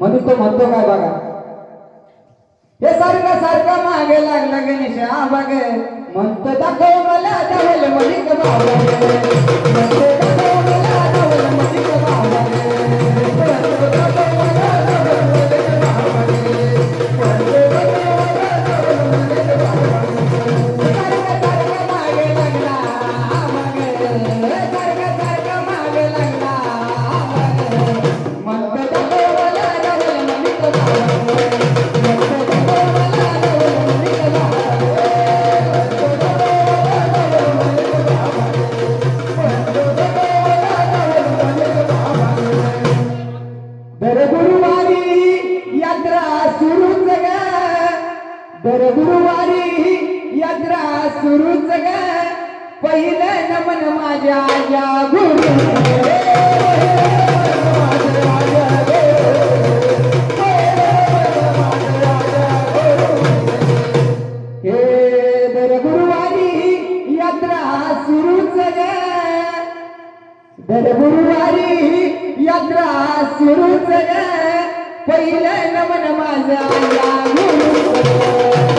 म्हणून तो म्हणतो काय बघा? हे सारखं सारखं मागे लागलं गणेश हा बघ म्हणतो दाखव मला गुरुवारी यात्रा सुरूच ग. पहिलं नमन माझ्या या गुरु गुरुवारी यात्रा सुरूच पहिलं नमन माझा या गुरु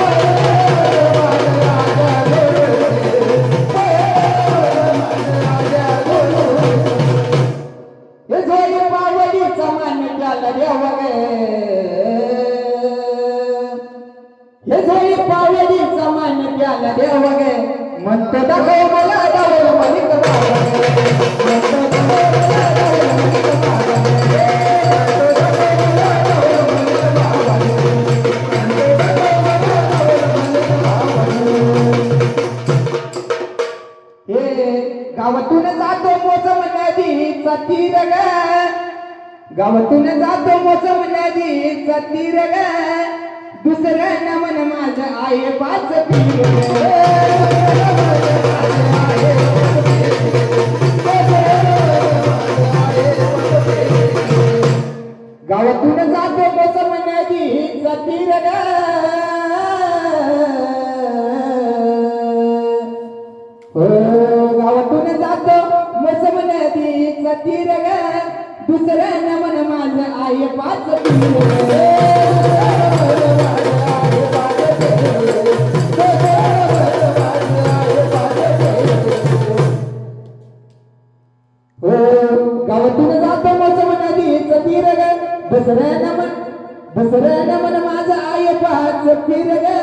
हे झोळी पावलीचा मान त्याला देवा गे हे झोळी पावलीचा मान त्याला देवा गे म्हणतो दाखव मला डावल मलिक दाखव मोसम नदीचा तीर ग. गावातून जातो मोसम नदीचा तीर ग. दुसरं नमन माझं आहे पाच गावातून जातो मोसम नदीचा तीर ग. हो. तीर ग दुसरं नमन माझं आहे पाच तीर हो गावातून जातो मोसम नदीचा तीर ग दुसरं नमन दुसरं नमन माझं आहे पाच पीर ग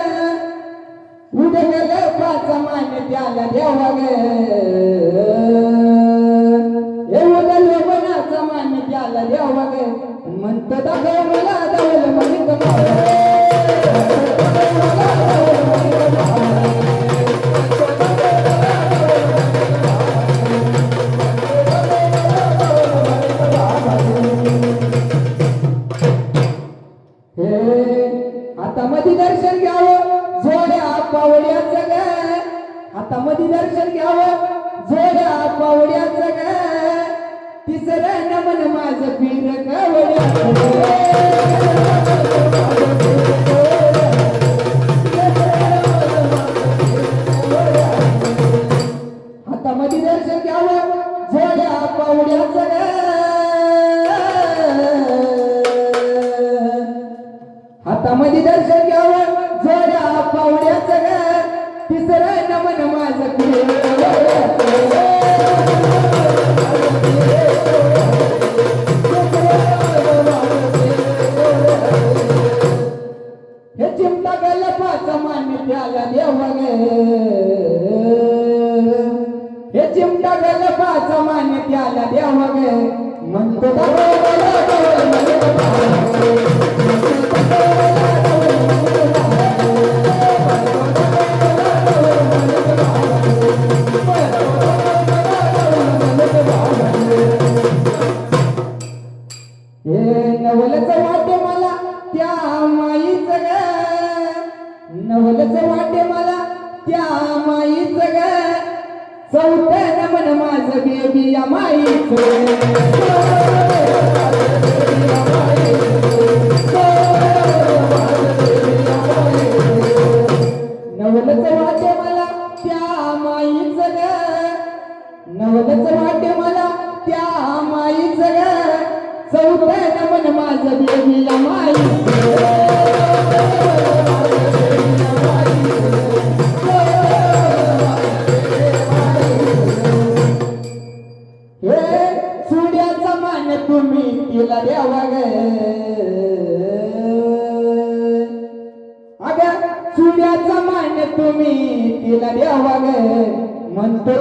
उद्या पाच मान त्याला देवा ग मान त्याला मला दावल मलिक बाबा. हे दर्शन घ्यावं जोड्या पावड्याचं ग. दर्शन घ्यावं जोड्या पावड्याचं ग. तिसरं नमन माझ पीर कवड्या मान त्याला देव ग हे चिमटा गेलं पाच मान त्याला देव ग म्हणतो दाखव माईच ग. चौथं नमन माझ बेबी या माईच. नवलच तिला द्यावा ग अग सूर्याचा मान तुम्ही तिला द्यावा ग म्हणतो